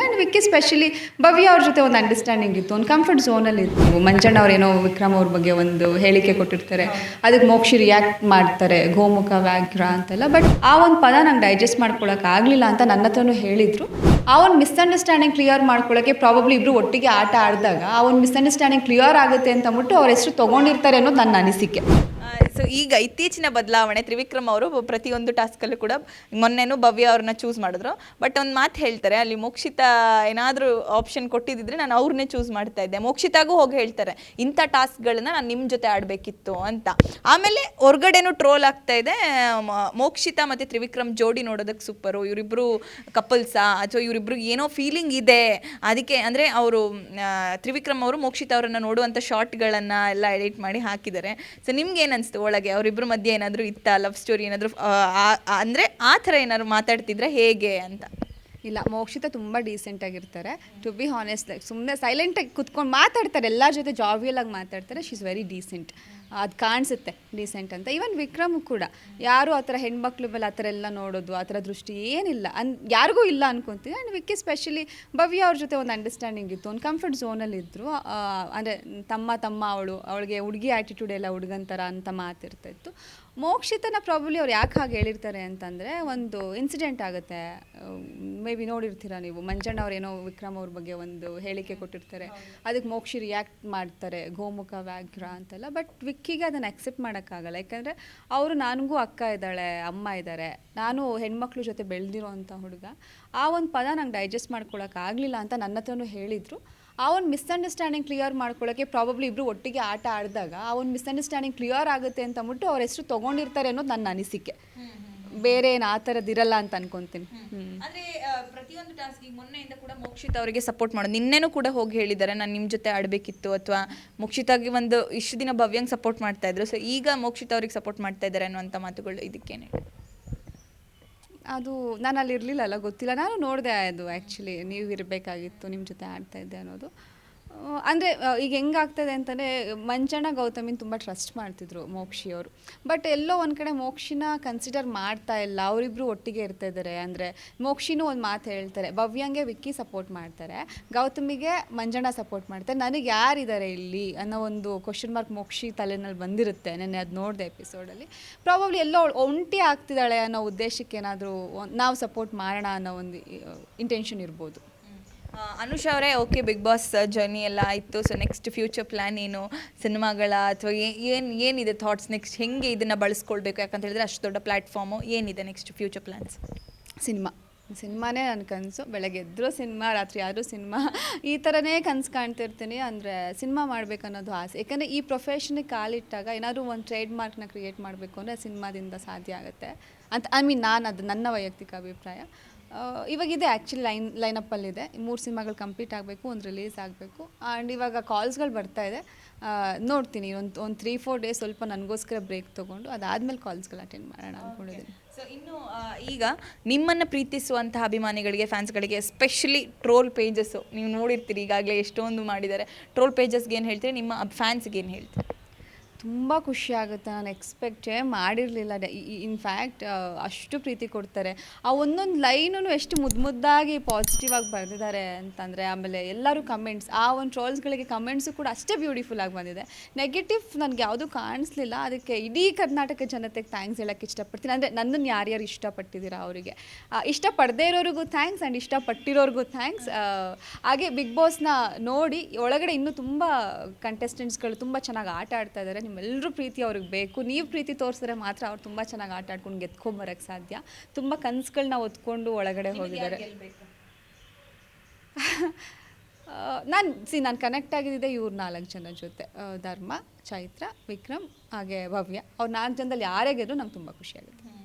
And Vicky specially ಭವ್ಯ ಅವ್ರ ಜೊತೆ ಒಂದು ಅಂಡರ್ಸ್ಟ್ಯಾಂಡಿಂಗ್ ಇತ್ತು. ಒಂದು ಕಂಫರ್ಟ್ ಝೋನಲ್ಲಿ ಇತ್ತು. ಮಂಜಣ್ಣ ಅವ್ರೇನೋ ವಿಕ್ರಮ್ ಅವ್ರ ಬಗ್ಗೆ ಒಂದು ಹೇಳಿಕೆ ಕೊಟ್ಟಿರ್ತಾರೆ. ಅದಕ್ಕೆ ಮೋಕ್ಷಿ ರಿಯಾಕ್ಟ್ ಮಾಡ್ತಾರೆ. ಗೋಮುಖ, ವ್ಯಾಘ್ರ ಅಂತೆಲ್ಲ. ಬಟ್ ಆ ಒಂದು ಪದ ನಂಗೆ ಡೈಜೆಸ್ಟ್ ಮಾಡ್ಕೊಳಕ್ಕೆ ಆಗಲಿಲ್ಲ ಅಂತ ನನ್ನ ಹತ್ರನೂ ಹೇಳಿದರು. ಆ ಒಂದು ಮಿಸ್ಅಂಡರ್ಸ್ಟ್ಯಾಂಡಿಂಗ್ ಕ್ಲಿಯರ್ ಮಾಡ್ಕೊಳ್ಳೋಕ್ಕೆ ಪ್ರಾಬಬ್ಲಿ ಇಬ್ಬರು ಒಟ್ಟಿಗೆ ಆಟ ಆಡಿದಾಗ ಆ ಒಂದು ಮಿಸ್ಅಂಡರ್ಸ್ಟ್ಯಾಂಡಿಂಗ್ ಕ್ಲಿಯರ್ ಆಗುತ್ತೆ ಅಂತ ಅಂದ್ಬಿಟ್ಟು ಅವ್ರ ಹೆಸರು ತೊಗೊಂಡಿರ್ತಾರೆ ಅನ್ನೋದು ನನ್ನ ಅನಿಸಿಕೆ. ಸೊ ಈಗ ಇತ್ತೀಚಿನ ಬದಲಾವಣೆ, ತ್ರಿವಿಕ್ರಮ್ ಅವರು ಪ್ರತಿಯೊಂದು ಟಾಸ್ಕಲ್ಲೂ ಕೂಡ ಮೊನ್ನೆನೂ ಭವ್ಯ ಅವ್ರನ್ನ ಚೂಸ್ ಮಾಡಿದ್ರು. ಬಟ್ ಒಂದು ಮಾತು ಹೇಳ್ತಾರೆ, ಅಲ್ಲಿ ಮೋಕ್ಷಿತ ಏನಾದರೂ ಆಪ್ಷನ್ ಕೊಟ್ಟಿದ್ದಿದ್ರೆ ನಾನು ಅವ್ರನ್ನೇ ಚೂಸ್ ಮಾಡ್ತಾ ಇದ್ದೆ. ಮೋಕ್ಷಿತಾಗೂ ಹೋಗಿ ಹೇಳ್ತಾರೆ, ಇಂಥ ಟಾಸ್ಕ್ಗಳನ್ನ ನಾನು ನಿಮ್ಮ ಜೊತೆ ಆಡಬೇಕಿತ್ತು ಅಂತ. ಆಮೇಲೆ ಹೊರ್ಗಡೆನೂ ಟ್ರೋಲ್ ಆಗ್ತಾ ಇದೆ ಮೋಕ್ಷಿತ ಮತ್ತು ತ್ರಿವಿಕ್ರಮ್ ಜೋಡಿ ನೋಡೋದಕ್ಕೆ ಸೂಪರು ಇವರಿಬ್ಬರು ಕಪಲ್ಸಾ ಅಥವಾ ಇವರಿಬ್ರು ಏನೋ ಫೀಲಿಂಗ್ ಇದೆ. ಅದಕ್ಕೆ ಅಂದರೆ ಅವರು ತ್ರಿವಿಕ್ರಮ್ ಅವರು ಮೋಕ್ಷಿತಾ ಅವರನ್ನು ನೋಡುವಂಥ ಶಾರ್ಟ್ಗಳನ್ನು ಎಲ್ಲ ಎಡಿಟ್ ಮಾಡಿ ಹಾಕಿದ್ದಾರೆ. ಸೊ ನಿಮ್ಗೆ ಏನು ಅನಿಸ್ತು? ಒಳಗೆ ಅವರಿಬ್ಬರ ಮಧ್ಯೆ ಏನಾದರೂ ಇತ್ತಾ? ಲವ್ ಸ್ಟೋರಿ ಏನಾದರೂ ಅಂದರೆ ಆ ಥರ ಏನಾದ್ರು ಮಾತಾಡ್ತಿದ್ರೆ? ಹೇಗೆ ಅಂತ? ಇಲ್ಲ, ಮೋಕ್ಷಿತ ತುಂಬ ಡೀಸೆಂಟ್ ಆಗಿರ್ತಾರೆ. ಟು ಬಿ ಹಾನೆಸ್ಟ್ ಲೈಕ್ ಸುಮ್ಮನೆ ಸೈಲೆಂಟಾಗಿ ಕುತ್ಕೊಂಡು ಮಾತಾಡ್ತಾರೆ. ಎಲ್ಲರ ಜೊತೆ ಜಾವಿಯಲ್ ಆಗಿ ಮಾತಾಡ್ತಾರೆ. ಶಿ ಇಸ್ ವೆರಿ ಡೀಸೆಂಟ್ ಅದು ಕಾಣಿಸುತ್ತೆ ಡೀಸೆಂಟ್ ಅಂತ. ಈವನ್ ವಿಕ್ರಮ್ ಕೂಡ ಯಾರು ಆ ಥರ ಹೆಣ್ಮಕ್ಳ ಮೇಲೆ ಆ ಥರ ಎಲ್ಲ ನೋಡೋದು ಆ ಥರ ದೃಷ್ಟಿ ಏನಿಲ್ಲ. ಅನ್ ಯಾರಿಗೂ ಇಲ್ಲ ಅನ್ಕೊತೀನಿ ಆ್ಯಂಡ್ ವಿಕ್ಕಿ ಸ್ಪೆಷಲಿ ಭವ್ಯ ಅವ್ರ ಜೊತೆ ಒಂದು ಅಂಡರ್ಸ್ಟ್ಯಾಂಡಿಂಗ್ ಇತ್ತು. ಒಂದು ಕಂಫರ್ಟ್ ಝೋನಲ್ಲಿ ಇದ್ದರು ಅಂದರೆ ತಮ್ಮ ತಮ್ಮ ಅವಳು ಅವಳಿಗೆ ಹುಡುಗಿ ಆ್ಯಟಿಟ್ಯೂಡ್ ಎಲ್ಲ ಹುಡುಗನ ಥರ ಅಂತ ಮಾತಿರ್ತಾ ಇತ್ತು ಮೋಕ್ಷಿತನ ಪ್ರಾಬ್ಲಿ ಅವ್ರು ಯಾಕೆ ಹಾಗೆ ಹೇಳಿರ್ತಾರೆ ಅಂತಂದರೆ ಒಂದು ಇನ್ಸಿಡೆಂಟ್ ಆಗುತ್ತೆ. ಮೇ ಬಿ ನೋಡಿರ್ತೀರ ನೀವು? ಮಂಜಣ್ಣ ಅವ್ರೇನೋ ವಿಕ್ರಮ್ ಅವ್ರ ಬಗ್ಗೆ ಒಂದು ಹೇಳಿಕೆ ಕೊಟ್ಟಿರ್ತಾರೆ. ಅದಕ್ಕೆ ಮೋಕ್ಷಿ ರಿಯಾಕ್ಟ್ ಮಾಡ್ತಾರೆ ಗೋಮುಖ ವ್ಯಾಘ್ರ ಅಂತೆಲ್ಲ. ಬಟ್ ವಿಕ್ಕಿಗೆ ಅದನ್ನು ಅಕ್ಸೆಪ್ಟ್ ಮಾಡೋಕ್ಕಾಗಲ್ಲ. ಯಾಕಂದರೆ ಅವರು ನನಗೂ ಅಕ್ಕ ಇದ್ದಾಳೆ, ಅಮ್ಮ ಇದ್ದಾರೆ ನಾನು ಹೆಣ್ಮಕ್ಳ ಜೊತೆ ಬೆಳೆದಿರೋವಂಥ ಹುಡುಗ. ಆ ಒಂದು ಪದ ನಂಗೆ ಡೈಜೆಸ್ಟ್ ಮಾಡ್ಕೊಳಕ್ಕೆ ಆಗಲಿಲ್ಲ ಅಂತ ನನ್ನ ಹತ್ರನೂ ಹೇಳಿದರು. ಆ ಒಂದು ಮಿಸ್ಅಂಡರ್ಸ್ಟ್ಯಾಂಡಿಂಗ್ ಕ್ಲಿಯರ್ ಮಾಡ್ಕೊಳ್ಳೋಕ್ಕೆ ಪ್ರಾಬಬ್ಲಿ ಇಬ್ಬರು ಒಟ್ಟಿಗೆ ಆಟ ಆಡಿದಾಗ ಆ ಒಂದು ಮಿಸ್ಅಂಡರ್ಸ್ಟ್ಯಾಂಡಿಂಗ್ ಕ್ಲಿಯರ್ ಆಗುತ್ತೆ ಅಂತ ಅಂದ್ಬಿಟ್ಟು ಅವ್ರ ಹೆಸರು ತೊಗೊಂಡಿರ್ತಾರೆ ಅನ್ನೋದು ನನ್ನ ಅನಿಸಿಕೆ. ಬೇರೆ ಏನು ಆ ಥರದ್ದಿರಲ್ಲ ಅಂತ ಅನ್ಕೊಂತೀನಿ. ಅಂದ್ರೆ ಪ್ರತಿಯೊಂದು ಟಾಸ್ಕಿಗೆ ಮೊನ್ನೆಯಿಂದ ಕೂಡ ಮೋಕ್ಷಿತ ಅವರಿಗೆ ಸಪೋರ್ಟ್ ಮಾಡೋದು. ನಿನ್ನೆನೂ ಕೂಡ ಹೋಗಿ ಹೇಳಿದ್ದಾರೆ ನಾನು ನಿಮ್ಮ ಜೊತೆ ಆಡಬೇಕಿತ್ತು ಅಥವಾ ಮುಕ್ಷಿತಾಗಿ ಒಂದು ಇಷ್ಟು ದಿನ ಭವ್ಯಂಗೆ ಸಪೋರ್ಟ್ ಮಾಡ್ತಾ ಇದ್ರು. ಸೊ ಈಗ ಮೋಕ್ಷಿತ ಅವ್ರಿಗೆ ಸಪೋರ್ಟ್ ಮಾಡ್ತಾ ಇದ್ದಾರೆ ಅನ್ನುವಂಥ ಮಾತುಗಳು ಇದಕ್ಕೇನೆ ಅದು ನಾನು ಅಲ್ಲಿ ಇರಲಿಲ್ಲಲ್ಲ ಗೊತ್ತಿಲ್ಲ. ನಾನು ನೋಡಿದೆ ಅದು ಆ್ಯಕ್ಚುಲಿ ನೀವು ಇರಬೇಕಾಗಿತ್ತು ನಿಮ್ಮ ಜೊತೆ ಆಡ್ತಾ ಇದ್ದೆ ಅನ್ನೋದು. ಅಂದರೆ ಈಗ ಹೆಂಗಾಗ್ತದೆ ಅಂತಂದರೆ, ಮಂಜಣ್ಣ ಗೌತಮಿನ ತುಂಬ ಟ್ರಸ್ಟ್ ಮಾಡ್ತಿದ್ರು ಮೋಕ್ಷಿ ಅವರು. ಬಟ್ ಎಲ್ಲೋ ಒಂದು ಕಡೆ ಮೋಕ್ಷಿನ ಕನ್ಸಿಡರ್ ಮಾಡ್ತಾ ಇಲ್ಲ. ಅವರಿಬ್ಬರು ಒಟ್ಟಿಗೆ ಇರ್ತಾ ಇದ್ದಾರೆ ಅಂದರೆ, ಮೋಕ್ಷಿನೂ ಒಂದು ಮಾತು ಹೇಳ್ತಾರೆ. ಭವ್ಯಂಗೆ ವಿಕ್ಕಿ ಸಪೋರ್ಟ್ ಮಾಡ್ತಾರೆ. ಗೌತಮಿಗೆ ಮಂಜಣ್ಣ ಸಪೋರ್ಟ್ ಮಾಡ್ತಾರೆ. ನನಗೆ ಯಾರಿದ್ದಾರೆ ಇಲ್ಲಿ ಅನ್ನೋ ಒಂದು ಕ್ವಶನ್ ಮಾರ್ಕ್ ಮೋಕ್ಷಿ ತಲೆನಲ್ಲಿ ಬಂದಿರುತ್ತೆ ನೆನ್ನೆ ಅದು ನೋಡಿದೆ ಎಪಿಸೋಡಲ್ಲಿ ಪ್ರಾಬಬ್ಲಿ ಎಲ್ಲೋ ಒಂಟಿ ಆಗ್ತಿದ್ದಾಳೆ ಅನ್ನೋ ಉದ್ದೇಶಕ್ಕೆ ಏನಾದರೂ ನಾವು ಸಪೋರ್ಟ್ ಮಾಡೋಣ ಅನ್ನೋ ಒಂದು ಇಂಟೆನ್ಷನ್ ಇರ್ಬೋದು. ಅನುಷ್ ಅವರೇ, ಓಕೆ ಬಿಗ್ ಬಾಸ್ ಜರ್ನಿ ಎಲ್ಲ ಆಯಿತು. ಸೊ ನೆಕ್ಸ್ಟ್ ಫ್ಯೂಚರ್ ಪ್ಲ್ಯಾನ್ ಏನು? ಸಿನಿಮಾಗಳ ಅಥವಾ ಏನು, ಏನಿದೆ ಥಾಟ್ಸ್ ನೆಕ್ಸ್ಟ್ ಹೆಂಗೆ ಇದನ್ನು ಬಳಸ್ಕೊಳ್ಬೇಕು? ಯಾಕಂತ ಹೇಳಿದ್ರೆ ಅಷ್ಟು ದೊಡ್ಡ ಪ್ಲ್ಯಾಟ್ಫಾರ್ಮು ಏನಿದೆ ನೆಕ್ಸ್ಟ್ ಫ್ಯೂಚರ್ ಪ್ಲ್ಯಾನ್ಸ್ ಸಿನಿಮಾ. ಸಿನಿಮಾನೇ ನನ್ನ ಕನಸು. ಬೆಳಗ್ಗೆ ಎದ್ದರೂ ಸಿನಿಮಾ, ರಾತ್ರಿ ಆದರೂ ಸಿನಿಮಾ. ಈ ಥರನೇ ಕನಸು ಕಾಣ್ತಿರ್ತೀನಿ. ಅಂದರೆ ಸಿನಿಮಾ ಮಾಡಬೇಕು ಅನ್ನೋದು ಆಸೆ. ಯಾಕಂದರೆ ಈ ಪ್ರೊಫೆಷನಿಗೆ ಕಾಲಿಟ್ಟಾಗ ಏನಾದರೂ ಒಂದು ಟ್ರೇಡ್ ಮಾರ್ಕ್ನ ಕ್ರಿಯೇಟ್ ಮಾಡಬೇಕು ಅಂದರೆ ಸಿನಿಮಾದಿಂದ ಸಾಧ್ಯ ಆಗುತ್ತೆ. ಅಂತ ಐ ಮೀನ್ ನಾನು ಅದು, ನನ್ನ ವೈಯಕ್ತಿಕ ಅಭಿಪ್ರಾಯ. ಇವಾಗಿದೆ ಆ್ಯಕ್ಚುಲಿ ಲೈನ್ ಲೈನಪ್ಪಲ್ಲಿದೆ ಮೂರು ಸಿನಿಮಾಗಳು ಕಂಪ್ಲೀಟ್ ಆಗಬೇಕು ಒಂದು ರಿಲೀಸ್ ಆಗಬೇಕು. ಆ್ಯಂಡ್ ಇವಾಗ ಕಾಲ್ಸ್ಗಳು ಬರ್ತಾ ಇದೆ. ನೋಡ್ತೀನಿ ಒಂದು ಒಂದು ತ್ರೀ ಫೋರ್ ಡೇಸ್ ಸ್ವಲ್ಪ ನನಗೋಸ್ಕರ ಬ್ರೇಕ್ ತೊಗೊಂಡು ಅದಾದಮೇಲೆ ಕಾಲ್ಸ್ಗಳು ಅಟೆಂಡ್ ಮಾಡೋಣ ಅಂದ್ಕೊಂಡಿದ್ದೀನಿ ಸೊ ಇನ್ನು ಈಗ ನಿಮ್ಮನ್ನು ಪ್ರೀತಿಸುವಂತಹ ಅಭಿಮಾನಿಗಳಿಗೆ ಫ್ಯಾನ್ಸ್ಗಳಿಗೆ ಎಸ್ಪೆಷಲಿ ಟ್ರೋಲ್ ಪೇಜಸ್ಸು ನೀವು ನೋಡಿರ್ತೀರಿ ಈಗಾಗಲೇ ಎಷ್ಟೊಂದು ಮಾಡಿದ್ದಾರೆ. ಟ್ರೋಲ್ ಪೇಜಸ್ಗೆ ಏನು ಹೇಳ್ತೀರಿ? ನಿಮ್ಮ ಫ್ಯಾನ್ಸ್ಗೆ ಏನು ಹೇಳ್ತೀರಿ? ತುಂಬ ಖುಷಿ ಆಗುತ್ತೆ ನಾನು ಎಕ್ಸ್ಪೆಕ್ಟೇ ಮಾಡಿರಲಿಲ್ಲ. ಇನ್ಫ್ಯಾಕ್ಟ್ ಅಷ್ಟು ಪ್ರೀತಿ ಕೊಡ್ತಾರೆ. ಆ ಒಂದೊಂದು ಲೈನು ಎಷ್ಟು ಮುದ್ದು ಮುದ್ದಾಗಿ ಪಾಸಿಟಿವ್ ಆಗಿ ಬರೆದಿದ್ದಾರೆ ಅಂತಂದರೆ, ಆಮೇಲೆ ಎಲ್ಲರೂ ಕಮೆಂಟ್ಸ್ ಆ ಒಂದು ಟ್ರೋಲ್ಸ್ಗಳಿಗೆ ಕಮೆಂಟ್ಸು ಕೂಡ ಅಷ್ಟೇ ಬ್ಯೂಟಿಫುಲ್ ಆಗಿ ಬಂದಿದೆ. ನೆಗೆಟಿವ್ ನನಗೆ ಯಾವುದೂ ಕಾಣಿಸ್ಲಿಲ್ಲ. ಅದಕ್ಕೆ ಇಡೀ ಕರ್ನಾಟಕ ಜನತೆಗೆ ಥ್ಯಾಂಕ್ಸ್ ಹೇಳೋಕ್ಕೆ ಇಷ್ಟಪಡ್ತೀನಿ. ಅಂದರೆ ನನ್ನನ್ನು ಯಾರ್ಯಾರು ಇಷ್ಟಪಟ್ಟಿದ್ದೀರಾ ಅವರಿಗೆ? ಇಷ್ಟಪಡದೇ ಇರೋರಿಗೂ ಥ್ಯಾಂಕ್ಸ್ ಆ್ಯಂಡ್ ಇಷ್ಟಪಟ್ಟಿರೋರಿಗೂ ಥ್ಯಾಂಕ್ಸ್ ಹಾಗೆ ಬಿಗ್ ಬಾಸ್ನ ನೋಡಿ, ಒಳಗಡೆ ಇನ್ನೂ ತುಂಬ ಕಂಟೆಸ್ಟೆಂಟ್ಸ್ಗಳು ತುಂಬ ಚೆನ್ನಾಗಿ ಆಟ ಆಡ್ತಾ ಇದ್ದಾರೆ ನಿಮ್ಮೆಲ್ಲರೂ ಪ್ರೀತಿ ಅವ್ರಿಗೆ ಬೇಕು. ನೀವು ಪ್ರೀತಿ ತೋರಿಸಿದ್ರೆ ಮಾತ್ರ ಅವ್ರು ತುಂಬ ಚೆನ್ನಾಗಿ ಆಟ ಆಡ್ಕೊಂಡು ಗೆದ್ಕೊಂಬರಕ್ಕೆ ಸಾಧ್ಯ. ತುಂಬ ಕನಸುಗಳನ್ನ ಒತ್ಕೊಂಡು ಒಳಗಡೆ ಹೋಗಿದ್ದಾರೆ. ನಾನು ಸಿ ನಾನು ಕನೆಕ್ಟ್ ಆಗಿದ್ದೆ ಇವ್ರು ನಾಲ್ಕು ಜನ ಜೊತೆ. ಧರ್ಮ ಚೈತ್ರ ವಿಕ್ರಮ್ ಹಾಗೆ ಭವ್ಯ. ಅವ್ರು ನಾಲ್ಕು ಜನದಲ್ಲಿ ಯಾರೇ ಗೆದ್ರು ನಂಗೆ ತುಂಬ ಖುಷಿ ಆಗುತ್ತೆ.